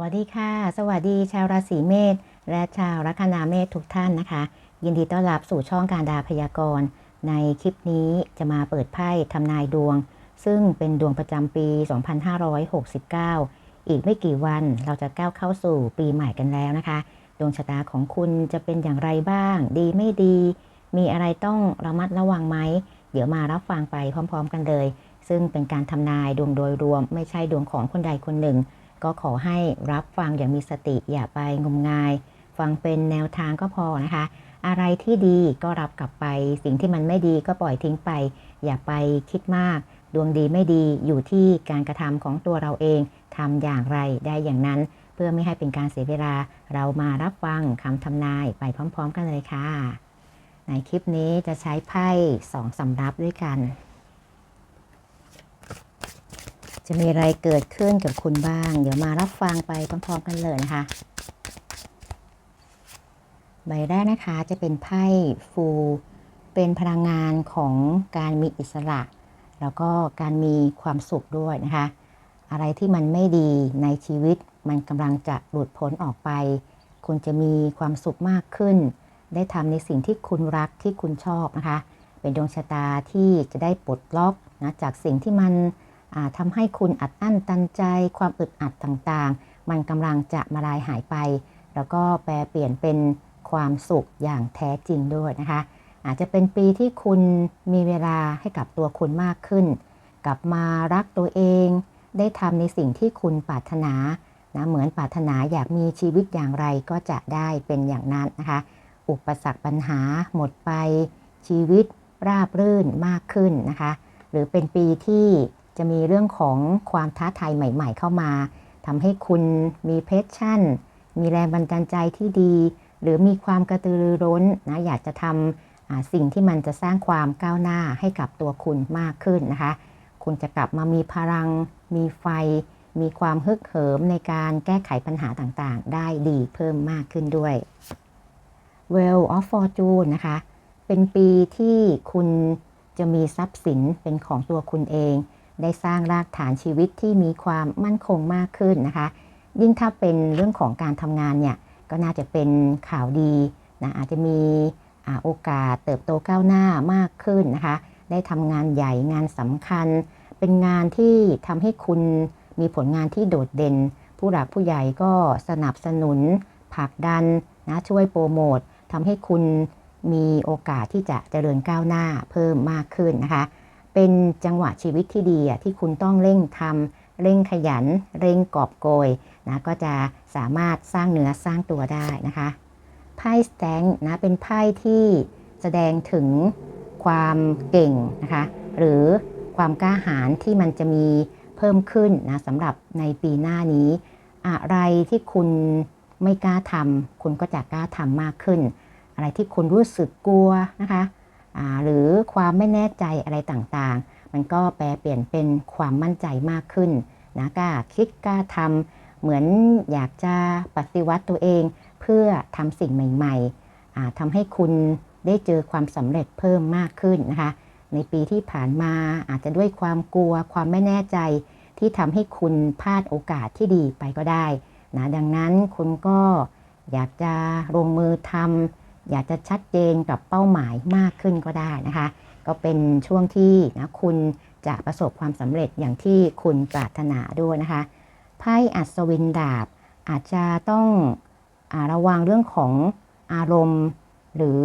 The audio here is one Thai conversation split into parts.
วัสดีค่ะ สวัสดีชาวราศีเมษและชาวลัคนาเมษทุกท่านนะคะ ยินดีต้อนรับสู่ช่องการดาพยากรณ์ ในคลิปนี้จะมาเปิดไพ่ทำนายดวง ซึ่งเป็นดวงประจำปี 2569 อีกไม่กี่วันเราจะก้าวเข้าสู่ปีใหม่กันแล้วนะคะ ดวงชะตาของคุณจะเป็นอย่างไรบ้าง ดีไม่ดี มีอะไรต้องระมัดระวังไหม เดี๋ยวมารับฟังไปพร้อม ๆ กันเลย ซึ่งเป็นการทำนายดวงโดยรวม ไม่ใช่ดวงของคนใดคนหนึ่ง ก็ขอให้รับฟังอย่างมีสติอย่าไปงมงาย ฟังเป็นแนวทางก็พอนะคะ อะไรที่ดีก็รับกลับไป สิ่งที่มันไม่ดีก็ปล่อยทิ้งไป อย่าไปคิดมาก ดวงดีไม่ดีอยู่ที่การกระทำของตัวเราเองทำอย่างไรได้อย่างนั้น เพื่อไม่ให้เป็นการเสียเวลา เรามารับฟังคำทำนายไปพร้อม ๆ กันเลยค่ะ ในคลิปนี้จะใช้ไพ่สองสำรับด้วยกัน จะมีอะไรเกิดขึ้นกับคุณบ้าง เดี๋ยวมารับฟังไปพร้อมๆกันเลยนะคะ ใบแรกนะคะจะเป็นไพ่ฟู เป็นพลังงานของการมีอิสระ แล้วก็การมีความสุขด้วยนะคะ อะไรที่มันไม่ดีในชีวิตมันกำลังจะหลุดพ้นออกไป คุณจะมีความสุขมากขึ้น ได้ทำในสิ่งที่คุณรักที่คุณชอบนะคะ เป็นดวงชะตาที่จะได้ปลดล็อกนะจากสิ่งที่มัน ทำให้คุณอัดอั้นตันใจ ความอึดอัดต่างๆ มันกำลังจะมาลายหายไป แล้วก็แปลเปลี่ยนเป็นความสุขอย่างแท้จริงด้วยนะคะ อาจจะเป็นปีที่คุณมีเวลาให้กับตัวคุณมากขึ้น กลับมารักตัวเอง ได้ทำในสิ่งที่คุณปรารถนานะเหมือนปรารถนาอยากมีชีวิตอย่างไรก็จะได้เป็นอย่างนั้นนะคะ อุปสรรคปัญหาหมดไปชีวิตราบรื่นมากขึ้นนะคะ หรือเป็นปีที่ จะมีเรื่องของความท้าทายใหม่ ๆ เข้ามาทำให้คุณมีเพชชั่น มีแรงบันดาลใจที่ดี หรือมีความกระตือรือร้นนะอยากจะทำสิ่งที่มันจะสร้างความก้าวหน้าให้กับตัวคุณมากขึ้นนะคะ คุณจะกลับมามีพลัง มีไฟ มีความฮึกเหิมในการแก้ไขปัญหาต่างๆ ได้ดีเพิ่มมากขึ้นด้วย Well of Fortune นะคะ เป็นปีที่คุณจะมีทรัพย์สินเป็นของตัวคุณเอง ได้สร้างรากฐานชีวิตที่มีความมั่นคงมากขึ้นนะคะ ยิ่งถ้าเป็นเรื่องของการทำงานเนี่ยก็น่าจะเป็นข่าวดีนะอาจจะมีโอกาสเติบโตก้าวหน้ามากขึ้นนะคะ ได้ทำงานใหญ่งานสำคัญ เป็นงานที่ทำให้คุณมีผลงานที่โดดเด่น ผู้หลักผู้ใหญ่ก็สนับสนุนผลักดันนะช่วยโปรโมททำให้คุณมีโอกาสที่จะเจริญก้าวหน้าเพิ่มมากขึ้นนะคะ เป็นจังหวะชีวิตที่ดีที่คุณต้องเร่งทำเร่งขยัน เร่งกอบโกยนะก็จะสามารถสร้างเนื้อสร้างตัวได้นะคะไพ่สแตงนะเป็นไพ่ที่แสดงถึงความเก่งนะคะหรือความกล้าหาญที่มันจะมีเพิ่มขึ้นนะสำหรับในปีหน้านี้ อะไรที่คุณไม่กล้าทำคุณก็จะกล้าทำมากขึ้น อะไรที่คุณรู้สึกกลัวนะคะ หรือความไม่แน่ใจอะไรต่างๆ มันก็แปลเปลี่ยนเป็นความมั่นใจมากขึ้นนะกล้าคิดกล้าทำเหมือนอยากจะปฏิวัติตัวเอง เพื่อทำสิ่งใหม่ๆทำให้คุณได้เจอความสำเร็จเพิ่มมากขึ้นนะคะ ในปีที่ผ่านมาอาจจะด้วยความกลัวความไม่แน่ใจที่ทำให้คุณพลาดโอกาสที่ดีไปก็ได้นะดังนั้นคุณก็อยากจะลงมือทำ อยากจะชัดเจนกับเป้าหมายมากขึ้นก็ได้นะคะ ก็เป็นช่วงที่นะคุณจะประสบความสำเร็จอย่างที่คุณปรารถนาด้วยนะคะไพ่อัศวินดาบ อาจจะต้องอระวังเรื่องของอารมณ์ หรือ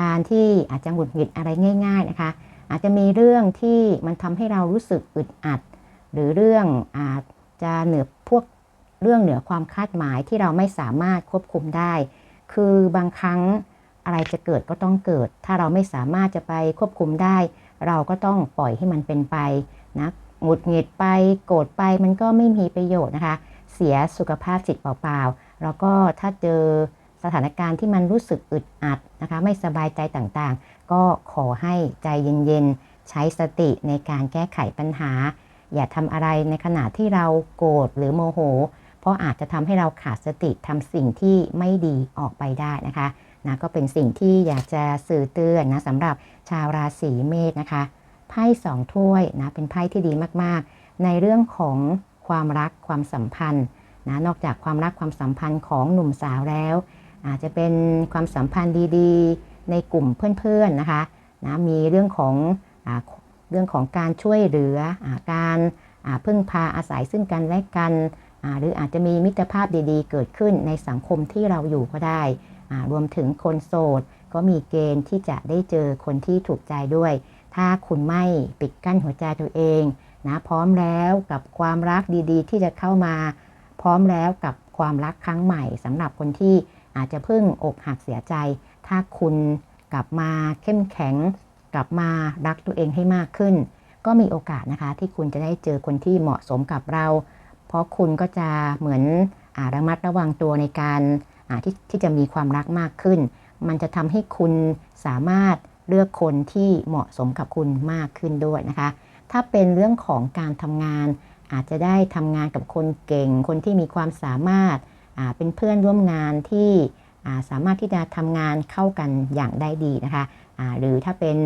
การที่อาจจะหงุดหงิดอะไรง่าย ๆนะคะ อาจจะมีเรื่องที่มันทำให้เรารู้สึกอึดอัด หรือเรื่องอาจจะเหนือพวกเรื่องเหนือความคาดหมายที่เราไม่สามารถควบคุมได้ คือบางครั้ง อะไรจะเกิดก็ต้องเกิด ถ้าเราไม่สามารถจะไปควบคุมได้ เราก็ต้องปล่อยให้มันเป็นไปนะหงุดหงิดไปโกรธไปมันก็ไม่มีประโยชน์นะคะ เสียสุขภาพจิตเปล่าๆแล้วก็ถ้าเจอสถานการณ์ที่มันรู้สึกอึดอัดนะคะไม่สบายใจต่างๆ ก็ขอให้ใจเย็นๆ ใช้สติในการแก้ไขปัญหา อย่าทำอะไรในขณะที่เราโกรธหรือโมโห เพราะอาจจะทำให้เราขาดสติทำสิ่งที่ไม่ดีออกไปได้นะคะ นะก็เป็นสิ่งที่อยากจะสื่อเตือนนะสำหรับชาวราศีเมษนะคะไพ่สองถ้วยนะเป็นไพ่ที่ดีมากๆ ในเรื่องของความรักความสัมพันธ์นะนอกจากความรักความสัมพันธ์ของหนุ่มสาวแล้ว อาจจะเป็นความสัมพันธ์ดีๆ ในกลุ่มเพื่อนๆนะคะนะมีเรื่องของอเรื่องของการช่วยเหลืออการพึ่งพาอาศัยซึ่งกันและกัน หรืออาจจะมีมิตรภาพดีๆ เกิดขึ้นในสังคมที่เราอยู่ก็ได้ รวมถึงคนโสดก็มีเกณฑ์ที่จะได้เจอคนที่ถูกใจด้วย ถ้าคุณไม่ปิดกั้นหัวใจตัวเองนะพร้อมแล้วกับความรักดีๆ ที่จะเข้ามา พร้อมแล้วกับความรักครั้งใหม่สำหรับคนที่อาจจะเพิ่งอกหักเสียใจ ถ้าคุณกลับมาเข้มแข็ง กลับมารักตัวเองให้มากขึ้น ก็มีโอกาสนะคะที่คุณจะได้เจอคนที่เหมาะสมกับเรา เพราะคุณก็จะเหมือนอระมัดระวังตัวในการ ที่ที่จะมีความรักมากขึ้น มันจะทำให้คุณสามารถเลือกคนที่เหมาะสมกับคุณมากขึ้นด้วยนะคะ ถ้าเป็นเรื่องของการทำงาน อาจจะได้ทำงานกับคนเก่ง คนที่มีความสามารถเป็นเพื่อนร่วมงานที่สามารถที่จะทำงานเข้ากันอย่างได้ดีนะคะะหรือถ้าเป็น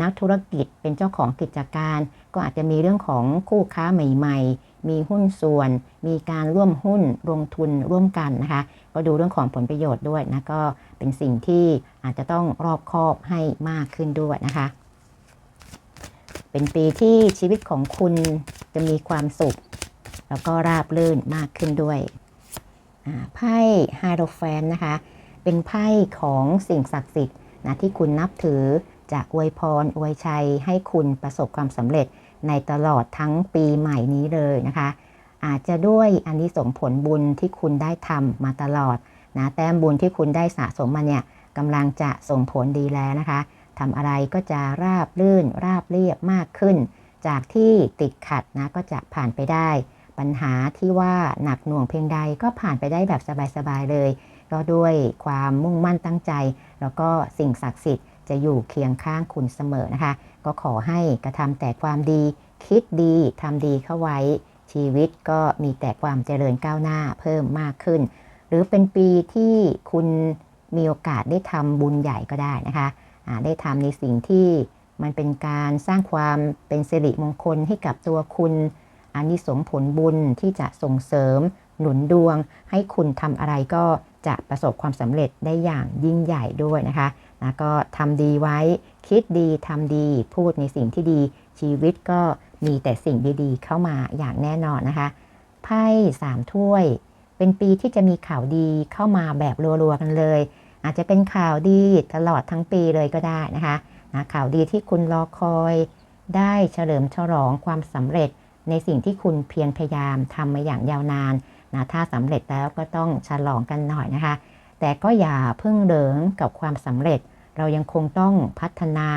นักธุรกิจเป็นเจ้าของกิจการ ก็อาจจะมีเรื่องของคู่ค้าใหม่ๆ มีหุ้นส่วน มีการร่วมหุ้นลงทุนร่วมกันนะคะ ก็ดูเรื่องของผลประโยชน์ด้วยนะก็เป็นสิ่งที่อาจจะต้องรอบคอบให้มากขึ้นด้วยนะคะ เป็นปีที่ชีวิตของคุณจะมีความสุข แล้วก็ราบรื่นมากขึ้นด้วยไพ่ไฮโรแฟนนะคะ เป็นไพ่ของสิ่งศักดิ์สิทธิ์นะที่คุณนับถือ จะอวยพรอวยชัยให้คุณประสบความสำเร็จในตลอดทั้งปีใหม่นี้เลยนะคะ อาจจะด้วยอันนี้ส่งผลบุญที่คุณได้ทำมาตลอดนะแต้มบุญที่คุณได้สะสมมาเนี่ยกำลังจะส่งผลดีแล้วนะคะทำอะไรก็จะราบลื่นราบเรียบมากขึ้น จากที่ติดขัดนะก็จะผ่านไปได้ ปัญหาที่ว่าหนักหน่วงเพียงใดก็ผ่านไปได้แบบสบายๆเลย ก็ด้วยความมุ่งมั่นตั้งใจ แล้วก็สิ่งศักดิ์สิทธิ์ จะอยู่เคียงข้างคุณเสมอนะคะ ก็ขอให้กระทำแต่ความดี คิดดีทำดีเข้าไว้ ชีวิตก็มีแต่ความเจริญก้าวหน้าเพิ่มมากขึ้น หรือเป็นปีที่คุณมีโอกาสได้ทำบุญใหญ่ก็ได้นะคะได้ทำในสิ่งที่มันเป็นการสร้างความเป็นสิริมงคลให้กับตัวคุณอันนี้สงผลบุญที่จะส่งเสริมหนุนดวง ให้คุณทำอะไรก็ จะประสบความสำเร็จได้อย่างยิ่งใหญ่ด้วยนะคะนะก็ทำดีไว้คิดดีทำดีพูดในสิ่งที่ดี ชีวิตก็มีแต่สิ่งดีๆ เข้ามาอย่างแน่นอนนะคะไพ่สามถ้วย เป็นปีที่จะมีข่าวดีเข้ามาแบบรัวๆกันเลย อาจจะเป็นข่าวดีตลอดทั้งปีเลยก็ได้นะคะนะข่าวดีที่คุณรอคอย ได้เฉลิมฉลองความสำเร็จในสิ่งที่คุณเพียรพยายามทำมาอย่างยาวนาน นะถ้าสำเร็จแล้วก็ต้องฉลองกันหน่อยนะคะ แต่ก็อย่าเพิ่งเดิงกับความสำเร็จ เรายังคงต้องพัฒนา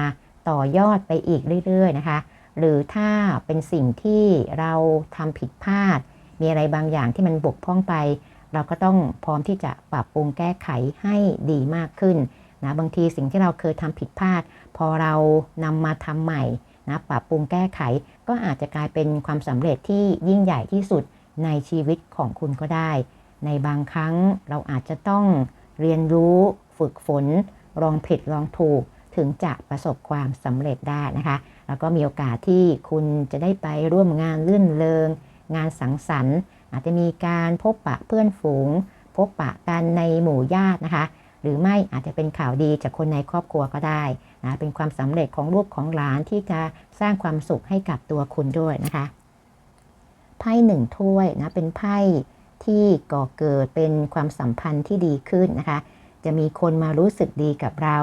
ต่อยอดไปอีกเรื่อยๆนะคะ หรือถ้าเป็นสิ่งที่เราทำผิดพลาด มีอะไรบางอย่างที่มันบกพร่องไป เราก็ต้องพร้อมที่จะปรับปรุงแก้ไขให้ดีมากขึ้นนะบางทีสิ่งที่เราเคยทำผิดพลาด พอเรานำมาทำใหม่นะปรับปรุงแก้ไข ก็อาจจะกลายเป็นความสำเร็จที่ยิ่งใหญ่ที่สุด ในชีวิตของคุณก็ได้ ในบางครั้งเราอาจจะต้องเรียนรู้ฝึกฝนลองผิดลองถูกถึงจะประสบความสำเร็จได้นะคะ แล้วก็มีโอกาสที่คุณจะได้ไปร่วมงานลื่นเริง งานสังสรรค์ อาจจะมีการพบปะเพื่อนฝูง พบปะกันในหมู่ญาตินะคะ หรือไม่อาจจะเป็นข่าวดีจากคนในครอบครัวก็ได้นะเป็นความสำเร็จของลูกของหลานที่จะสร้างความสุขให้กับตัวคุณด้วยนะคะ ไพ่หนึ่งถ้วยนะเป็นไพ่ที่ก่อเกิดเป็นความสัมพันธ์ที่ดีขึ้นนะคะ จะมีคนมารู้สึกดีกับเรา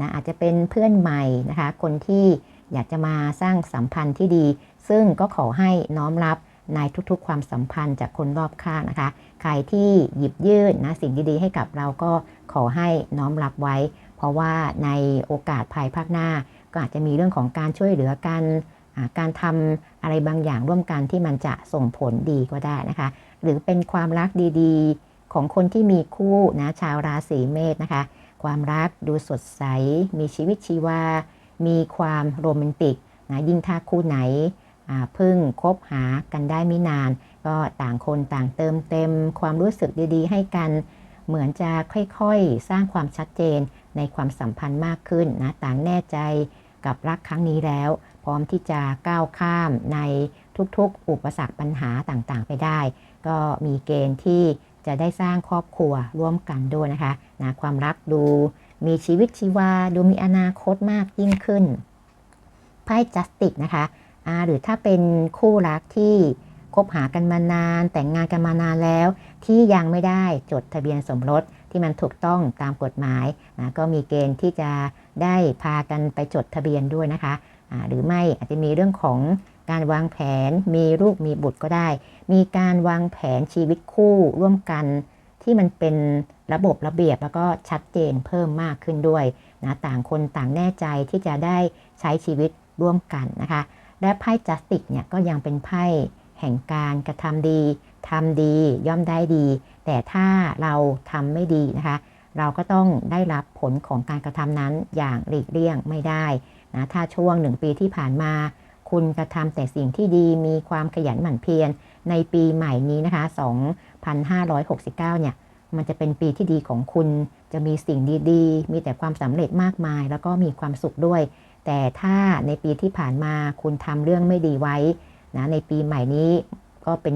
นะอาจจะเป็นเพื่อนใหม่นะคะ คนที่อยากจะมาสร้างสัมพันธ์ที่ดี ซึ่งก็ขอให้น้อมรับในทุกๆ ความสัมพันธ์จากคนรอบข้างนะคะ ใครที่หยิบยื่นนะสิ่งดีๆให้กับเราก็ขอให้น้อมรับไว้ เพราะว่าในโอกาสภายภาคหน้า ก็อาจจะมีเรื่องของการช่วยเหลือกัน การทำอะไรบางอย่างร่วมกันที่มันจะส่งผลดีก็ได้นะคะ หรือเป็นความรักดีๆ ของคนที่มีคู่นะชาวราศีเมษนะคะ ความรักดูสดใส มีชีวิตชีวา มีความโรแมนติกนะยิ่งถ้าคู่ไหนเพิ่งคบหากันได้ไม่นาน ก็ต่างคนต่างเติมเต็ม ความรู้สึกดีๆ ให้กันเหมือนจะค่อยๆ สร้างความชัดเจนในความสัมพันธ์มากขึ้นนะต่างแน่ใจกับรักครั้งนี้แล้ว พร้อมที่จะก้าวข้ามในทุกๆ อุปสรรคปัญหาต่างๆ ไปได้ ก็มีเกณฑ์ที่จะได้สร้างครอบครัวร่วมกันด้วยนะคะนะความรักดูมีชีวิตชีวา ดูมีอนาคตมากยิ่งขึ้นไพ่จัสติกนะคะหรือถ้าเป็นคู่รักที่คบหากันมานาน แต่งงานกันมานานแล้ว ที่ยังไม่ได้จดทะเบียนสมรสที่มันถูกต้องตามกฎหมายนะก็มีเกณฑ์ที่จะได้พากันไปจดทะเบียนด้วยนะคะ หรือไม่อาจจะมีเรื่องของการวางแผนมีลูกมีบุตรก็ได้ มีการวางแผนชีวิตคู่ร่วมกัน ที่มันเป็นระบบระเบียบแล้วก็ชัดเจนเพิ่มมากขึ้นด้วยนะต่างคนต่างแน่ใจที่จะได้ใช้ชีวิตร่วมกันนะคะ และไพ่จัสติกเนี่ยก็ยังเป็นไพ่แห่งการกระทำดีทำดีย่อมได้ดี แต่ถ้าเราทำไม่ดีนะคะ เราก็ต้องได้รับผลของการกระทำนั้นอย่างหลีกเลี่ยงไม่ได้ นะถ้าช่วงหนึ่งปีที่ผ่านมา คุณกระทำแต่สิ่งที่ดีมีความขยันหมั่นเพียรในปีใหม่นี้นะคะ 2569 เนี่ย มันจะเป็นปีที่ดีของคุณ จะมีสิ่งดีๆ มีแต่ความสำเร็จมากมาย แล้วก็มีความสุขด้วย แต่ถ้าในปีที่ผ่านมาคุณทำเรื่องไม่ดีไว้นะในปีใหม่นี้ก็เป็น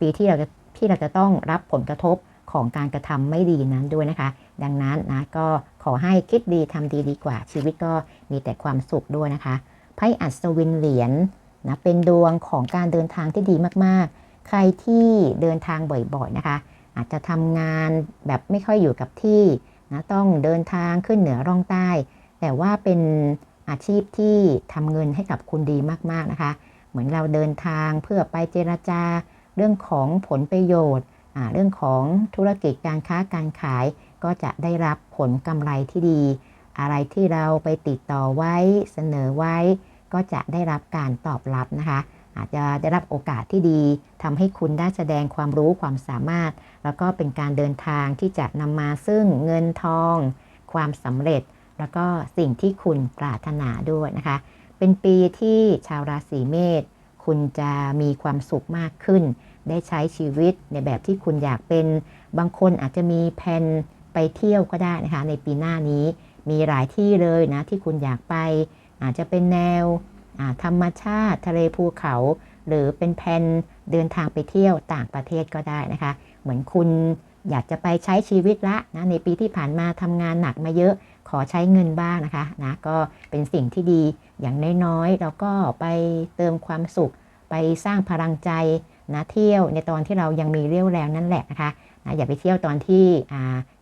ปีที่เราจะที่เราจะต้องรับผลกระทบของการกระทำไม่ดีนั้นด้วยนะคะ ดังนั้นนะก็ขอให้คิดดีทำดีดีกว่า ชีวิตก็มีแต่ความสุขด้วยนะคะไพ่อัศวินเหรียญนนะเป็นดวงของการเดินทางที่ดีมากๆ ใครที่เดินทางบ่อยๆนะคะ อาจจะทำงานแบบไม่ค่อยอยู่กับที่นะต้องเดินทางขึ้นเหนือร่องใต้ แต่ว่าเป็นอาชีพที่ทำเงินให้กับคุณดีมากๆนะคะ เหมือนเราเดินทางเพื่อไปเจราจา เรื่องของผลประโยชน์เรื่องของธุรกิจการค้าการขาย ก็จะได้รับผลกำไรที่ดี อะไรที่เราไปติดต่อไว้เสนอไว้ ก็จะได้รับการตอบรับนะคะ อาจจะได้รับโอกาสที่ดีทำให้คุณได้แสดงความรู้ความสามารถ แล้วก็เป็นการเดินทางที่จะนำมาซึ่งเงินทอง ความสำเร็จ แล้วก็สิ่งที่คุณปรารถนาด้วยนะคะ เป็นปีที่ชาวราศีเมษคุณจะมีความสุขมากขึ้น ได้ใช้ชีวิตในแบบที่คุณอยากเป็น บางคนอาจจะมีแผน ไปเที่ยวก็ได้นะคะ ในปีหน้านี้มีหลายที่เลยนะที่คุณอยากไป อาจจะเป็นแนวธรรมชาติทะเลภูเขา หรือเป็นแผนเดินทางไปเที่ยวต่างประเทศก็ได้นะคะ เหมือนคุณอยากจะไปใช้ชีวิตละนะในปีที่ผ่านมาทำงานหนักมาเยอะขอใช้เงินบ้างนะคะนะก็เป็นสิ่งที่ดีอย่างน้อยๆเราก็ไปเติมความสุข ไปสร้างพลังใจนะเที่ยวในตอนที่เรายังมีเรี่ยวแรงนั่นแหละนะคะ นะอย่าไปเที่ยวตอนที่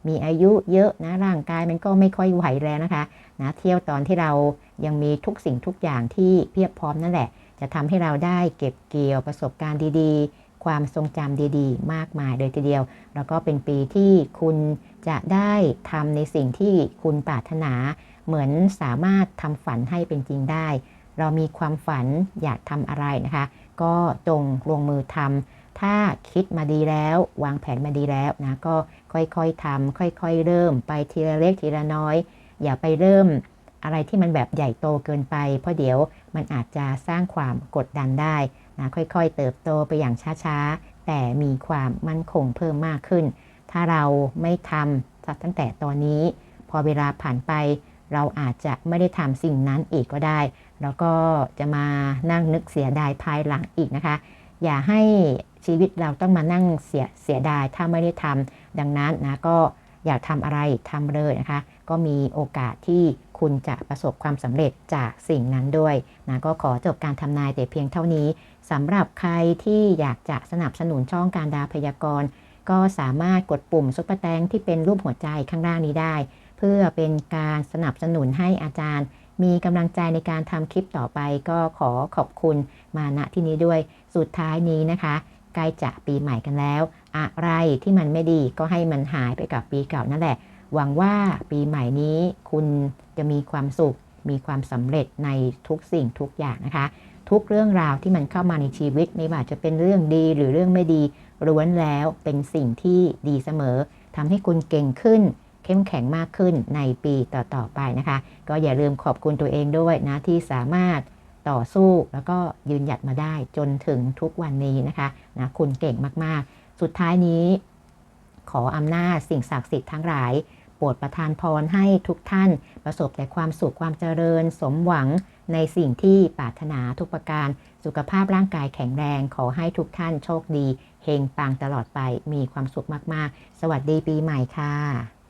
มีอายุเยอะนะร่างกายมันก็ไม่ค่อยไหวแล้วนะคะนะเที่ยวตอนที่เรายังมีทุกสิ่งทุกอย่างที่เพียบพร้อมนั่นแหละ จะทำให้เราได้เก็บเกี่ยวประสบการณ์ดีๆ ความทรงจำดีๆ มากมายเลยทีเดียว แล้วก็เป็นปีที่คุณจะได้ทำในสิ่งที่คุณปรารถนา เหมือนสามารถทำฝันให้เป็นจริงได้ เรามีความฝันอยากทำอะไรนะคะ ก็จงลงมือทำ ถ้าคิดมาดีแล้ว วางแผนมาดีแล้วนะก็ค่อยๆทำค่อยๆ เริ่มไปทีละเล็กทีละน้อย อย่าไปเริ่มอะไรที่มันแบบใหญ่โตเกินไป เพราะเดี๋ยวมันอาจจะสร้างความกดดันได้นะค่อยๆ เติบโตไปอย่างช้าๆ แต่มีความมั่นคงเพิ่มมากขึ้น ถ้าเราไม่ทำตั้งแต่ตอนนี้ พอเวลาผ่านไป เราอาจจะไม่ได้ทำสิ่งนั้นอีกก็ได้ แล้วก็จะมานั่งนึกเสียดายภายหลังอีกนะคะ อย่าให้ชีวิตเราต้องมานั่งเสียเสียดายถ้าไม่ได้ทำดังนั้นนะก็อยากทำอะไรทำเลยนะคะ ก็มีโอกาสที่คุณจะประสบความสำเร็จจากสิ่งนั้นด้วยนะก็ขอจบการทำนายแต่เพียงเท่านี้สำหรับใครที่อยากจะสนับสนุนช่องการดาพยากรณ์ ก็สามารถกดปุ่มซุปเปอร์แตงที่เป็นรูปหัวใจข้างล่างนี้ได้ เพื่อเป็นการสนับสนุนให้อาจารย์ มีกำลังใจในการทำคลิปต่อไปก็ขอขอบคุณมาณที่นี้ด้วย สุดท้ายนี้นะคะใกล้จะปีใหม่กันแล้ว อะไรที่มันไม่ดีก็ให้มันหายไปกับปีเก่านั่นแหละ หวังว่าปีใหม่นี้คุณจะมีความสุข มีความสำเร็จในทุกสิ่งทุกอย่างนะคะ ทุกเรื่องราวที่มันเข้ามาในชีวิต ไม่ว่าจะเป็นเรื่องดีหรือเรื่องไม่ดีล้วนแล้วเป็นสิ่งที่ดีเสมอทำให้คุณเก่งขึ้น เข้มแข็งมากขึ้นในปีต่อๆไปนะคะ ก็อย่าลืมขอบคุณตัวเองด้วยนะที่สามารถต่อสู้แล้วก็ยืนหยัดมาได้จนถึงทุกวันนี้นะคะนะคุณเก่งมากๆ สุดท้ายนี้ ขออำนาจสิ่งศักดิ์สิทธิ์ทั้งหลายโปรดประทานพรให้ทุกท่าน ประสบแต่ความสุขความเจริญสมหวังในสิ่งที่ปรารถนาทุกประการ สุขภาพร่างกายแข็งแรง ขอให้ทุกท่านโชคดี เฮงปังตลอดไปมีความสุขมาก ๆ สวัสดีปีใหม่ค่ะ